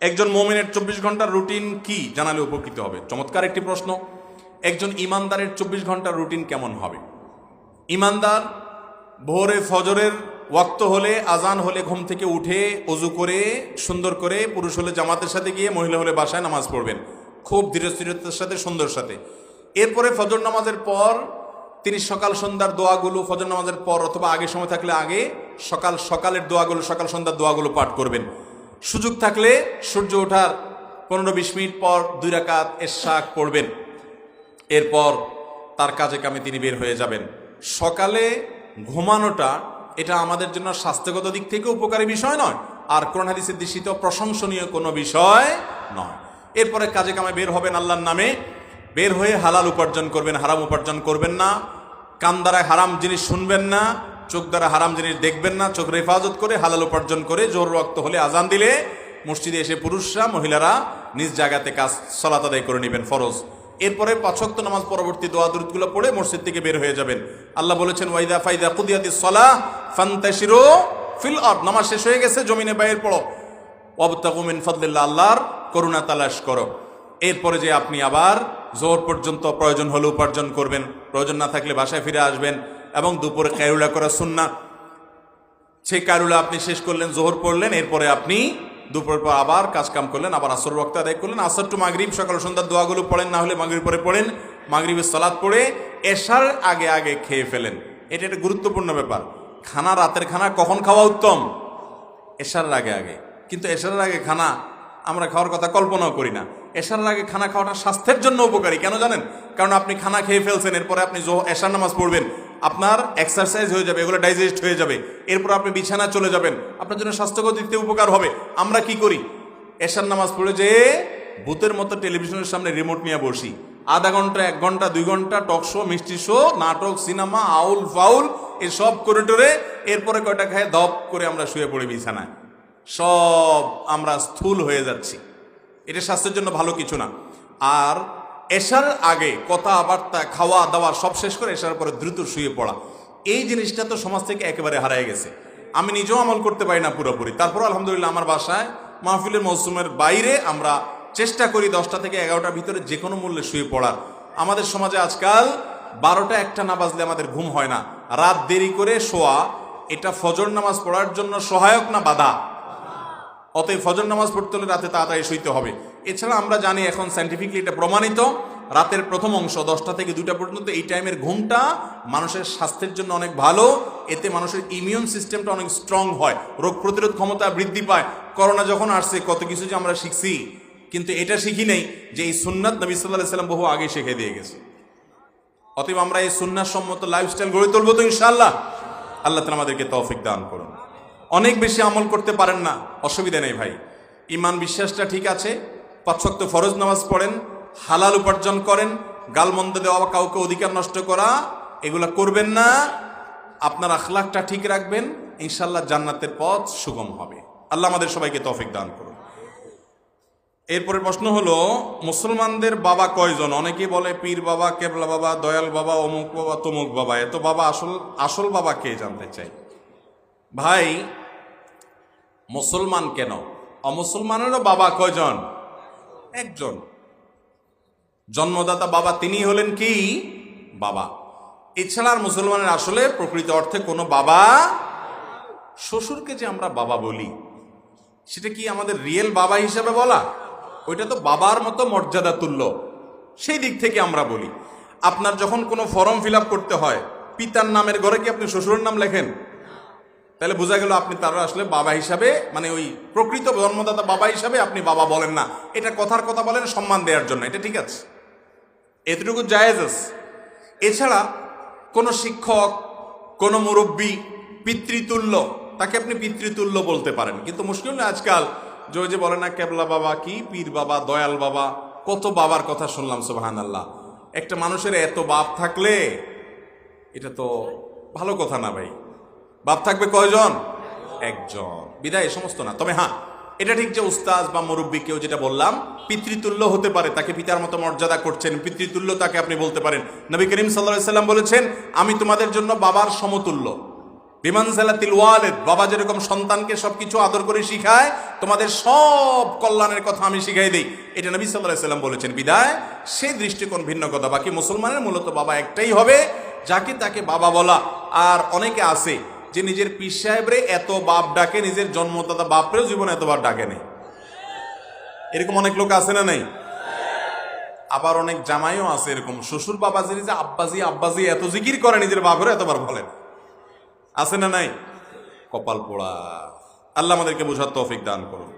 একজন মোমিনের চব্বিশ ঘণ্টার রুটিন কি জানালে উপকৃত হবে? চমৎকার একটি প্রশ্ন। একজন ইমানদারের চব্বিশ ঘণ্টার রুটিন কেমন হবে? ইমানদার ভোরে ফজরের ওয়াক্ত হলে আজান হলে, ঘুম থেকে উঠে অজু করে, সুন্দর করে, পুরুষ হলে জামাতের সাথে গিয়ে, মহিলা হলে বাসায় নামাজ পড়বেন। খুব ধীরস্থিরতার সাথে, সুন্দর সাথে। এরপরে ফজর নামাজের পর তিনি সকাল সন্ধ্যার দোয়াগুলো, ফজর নামাজের পর অথবা আগে সময় থাকলে আগে সকাল সকালের দোয়াগুলো, সকাল সন্ধ্যার দোয়াগুলো পাঠ করবেন। সুযোগ থাকলে সূর্য ওঠার পনেরো বিশ মিনিট পর দুই রাকাত এশাক পড়বেন। এরপর তার কাজে কামে তিনি বের হয়ে যাবেন। সকালে ঘুমানোটা এটা আমাদের জন্য স্বাস্থ্যগত দিক থেকে উপকারী বিষয় নয়। আর কোরআন হাদিসের দৃষ্টিত প্রশংসনীয় কোনো বিষয় নয়। এরপরে কাজে কামে বের হবেন আল্লাহর নামে। বের হয়ে হালাল উপার্জন করবেন, হারাম উপার্জন করবেন না। কান দ্বারা হারাম জিনিস শুনবেন না। চোখ দ্বারা হারাম জিনিস দেখবেন না চোখ হেফাজত করে, হালাল উপার্জন করে, জোর রক্ত হলে আজান দিলে মসজিদে এসে পুরুষরা, মহিলারা নিজ জায়গাতে কাজ, সলাত আদায় করে নেবেন, ফরজ। এরপরে পাঁচক্ত নামাজ পরবর্তী দোয়া দুরুদগুলো পড়ে মসজিদ থেকে বের হয়ে যাবেন। আল্লাহ বলেছেন, ওয়াইদা ফাইদা কুদিয়াতি সলা ফান্তাশিরু ফিল আরদ। নামাজ শেষ হয়ে গেছে, জমিনে বাইরে পড়ো। ওয়াবতাগু মিন ফাদলিল্লাহ, আল্লাহর করুণা তালাশ করো। এরপরে যে আপনি আবার জোহর পর্যন্ত প্রয়োজন হলে উপার্জন করবেন, প্রয়োজন না থাকলে বাসায় ফিরে আসবেন। এবং দুপুরে কায়রুলা করা সুন্না। সেই কারুলা আপনি শেষ করলেন, জোহর পড়লেন, এরপরে আপনি দুপুরের পর আবার কাজ কাম করলেন, আবার আসর রক্ত আদায় করলেন। আসর টু মাগরিব, সকাল সন্ধ্যার দোয়াগুলো পড়েন, না হলে মাগরিব পরে পড়েন। মাগরিবের সালাদ পড়ে এশার আগে আগে খেয়ে ফেলেন। এটা একটা গুরুত্বপূর্ণ ব্যাপার। খানা রাতের খানা কখন খাওয়া উত্তম? এশার আগে আগে। কিন্তু এশারের আগে খানা আমরা খাওয়ার কথা কল্পনাও করি না। এশারের আগে খানা খাওয়াটা স্বাস্থ্যের জন্য উপকারী, কেন জানেন? কারণ আপনি খানা খেয়ে ফেলছেন, এরপরে আপনি এশার নামাজ পড়বেন। আপনার এক্সারসাইজ হয়ে যাবে, এগুলো ডাইজেস্ট হয়ে যাবে। এরপর আপনি বিছানা চলে যাবেন। আপনার জন্য স্বাস্থ্যগত থেকে উপকার হবে। আমরা কি করি? এশার নামাজ পড়ে যে ভূতের মতো টেলিভিশনের সামনে রিমোট নিয়ে বসি। আধা ঘণ্টা, এক ঘণ্টা, দুই ঘণ্টা টক শো মিষ্টি শো নাটক সিনেমা আউল ফাউল, এসব করে টোরে এরপরে কয়টা খায়? দপ করে আমরা শুয়ে পড়ি বিছানায়। সব আমরা স্থূল হয়ে যাচ্ছি। এটা স্বাস্থ্যের জন্য ভালো কিছু না। আর এশার আগে কথাবার্তা খাওয়া দাওয়া সব শেষ করে এশার পরে দ্রুত শুয়ে পড়া। এই জিনিসটা তো সমাজ থেকে একেবারে হারায় গেছে। আমি নিজেও আমল করতে পারি না পুরোপুরি। তারপর আলহামদুলিল্লাহ আমার বাসায় মাহফিলের মৌসুমের বাইরে আমরা চেষ্টা করি দশটা থেকে এগারোটার ভিতরে যে কোনো মূল্যে শুয়ে পড়ার। আমাদের সমাজে আজকাল বারোটা একটা না বাজলে আমাদের ঘুম হয় না। রাত দেরি করে শোয়া, এটা ফজর নামাজ পড়ার জন্য সহায়ক না বাধা? অতএব ফজর নামাজ পড়তে হলে রাতে তাড়াতাড়ি শুইতে হবে। এছাড়া আমরা জানি এখন সাইন্টিফিকলি এটা প্রমাণিত, রাতের প্রথম অংশ দশটা থেকে দুটা পর্যন্ত এই টাইমের ঘুমটা মানুষের স্বাস্থ্যের জন্য অনেক ভালো, এতে মানুষের ইমিউন সিস্টেমটা অনেক স্ট্রং হয়, রোগ প্রতিরোধ ক্ষমতা বৃদ্ধি পায়। করোনা যখন আসছে, কত কিছু যে আমরা শিখছি, কিন্তু এটা শিখি নেই যে এই সুন্নাত নবী সাল্লাহ সাল্লাম বহু আগে শিখে দিয়ে গেছে। অতএব আমরা এই সুন্নাত সম্মত লাইফস্টাইল গড়ে তুলবো তো ইনশাল্লাহ আল্লাহ তালা আমাদেরকে তৌফিক দান করুন। অনেক বেশি আমল করতে পারেন না। অসুবিধা নেই ভাই। ইমান বিশ্বাসটা ঠিক আছে। পাঁচশক্ত ফরজ নামাজ পড়েন, হালাল উপার্জন করেন, গালমন্দ দেওয়া কাউকে অধিকার নষ্ট করা, এগুলা করবেন না। আপনার আখলাকটা ঠিক রাখবেন ইনশাল্লাহ জান্নাতের পথ সুগম হবে। আল্লাহ আমাদের সবাইকে তফিক দান করুন। এরপরে প্রশ্ন হলো, মুসলমানদের বাবা কয়জন? অনেকে বলে পীর বাবা, কেবলা বাবা, দয়াল বাবা, অমুক বাবা, তমুক বাবা। এত বাবা আসল আসল বাবা কে জানতে চাই? ভাই, মুসলমান কেন? অমুসলমানেরও বাবা কয়জন? একজন। জন্মদাতা বাবা তিনি হলেন কি? বাবা। এছাড়া আর মুসলমানের আসলে প্রকৃত অর্থে কোনো বাবা শ্বশুরকে যে আমরা বাবা বলি, সেটা কি আমাদের রিয়েল বাবা হিসাবে বলা? ওইটা তো বাবার মতো মর্যাদা তুল্য সেই দিক থেকে আমরা বলি। আপনার যখন কোনো ফর্ম ফিল করতে হয়, পিতার নামের ঘরে কি আপনি শ্বশুরের নাম লেখেন? তাহলে বোঝা গেল আপনি তারা আসলে বাবা হিসাবে মানে ওই প্রকৃত জন্মদাতা বাবা হিসাবে আপনি বাবা বলেন না। এটা কথার কথা বলেন সম্মান দেওয়ার জন্য, এটা ঠিক আছে। এতটুকু জায়েজ আছে। এছাড়া কোনো শিক্ষক, কোনো মুরব্বী পিতৃতুল্য, তাকে আপনি পিতৃতুল্য বলতে পারেন। কিন্তু মুশকিল না, আজকাল যে যে বলে না, কেবলা বাবা কি? পীর বাবা? দয়াল বাবা? কত বাবার কথা শুনলাম সোহান আল্লাহ একটা মানুষের এত বাপ থাকলে, এটা তো ভালো কথা না ভাই। বাপ থাকবে কয়জন? একজন। বিদায় সমস্ত না। তবে হ্যাঁ এটা ঠিক যে উস্তাজ বা মুরব্বী, কেউ যেটা বললাম, পিতৃতুল্য হতে পারে, তাকে পিতার মতো মর্যাদা করছেন, পিতৃতুল্য তাকে আপনি বলতে পারেন। নবী করিম সাল্লাহ সাল্লাম বলেছেন, আমি তোমাদের জন্য বাবার সমতুল্য। বিমান জেলাতিল ওয়ালেদ, বাবা যেরকম সন্তানকে সবকিছু আদর করে শিখায়, তোমাদের সব কল্যাণের কথা আমি শিখাই দিই। এটা নবী সাল্লাহ সাল্লাম বলেছেন। বিদায়, সেই দৃষ্টিকোণ ভিন্ন কথা। বাকি মুসলমানের মূলত বাবা একটাই হবে, যাকে তাকে বাবা বলা। আর অনেকে আছে যে নিজের পীর সাহেবরে এত বাপ ডাকে, নিজের জন্মদাতা বাপরেও জীবনে এতবার ডাকে নেই এরকম অনেক লোক আছে না নাই? আবার অনেক জামাইও আছে এরকম। শ্বশুর বাবাজির যে আব্বাজি আব্বাজি এত জিকির করে নিজের বাপরে এতবার বলেন। আছে না নাই? কপাল পোড়া। আল্লাহ আমাদেরকে বোঝার তৌফিক দান করুন।